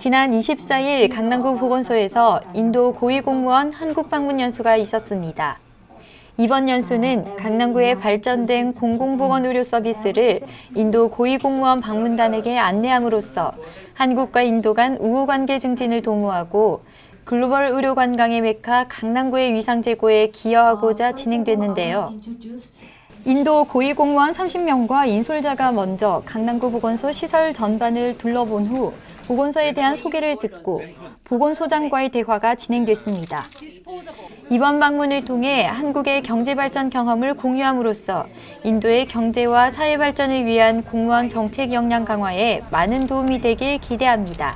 지난 24일 강남구 보건소에서 인도 고위공무원 한국 방문 연수가 있었습니다. 이번 연수는 강남구의 발전된 공공보건 의료 서비스를 인도 고위공무원 방문단에게 안내함으로써 한국과 인도 간 우호관계 증진을 도모하고 글로벌 의료 관광의 메카 강남구의 위상 제고에 기여하고자 진행됐는데요. 인도 고위공무원 30명과 인솔자가 먼저 강남구 보건소 시설 전반을 둘러본 후 보건소에 대한 소개를 듣고 보건소장과의 대화가 진행됐습니다. 이번 방문을 통해 한국의 경제 발전 경험을 공유함으로써 인도의 경제와 사회 발전을 위한 공무원 정책 역량 강화에 많은 도움이 되길 기대합니다.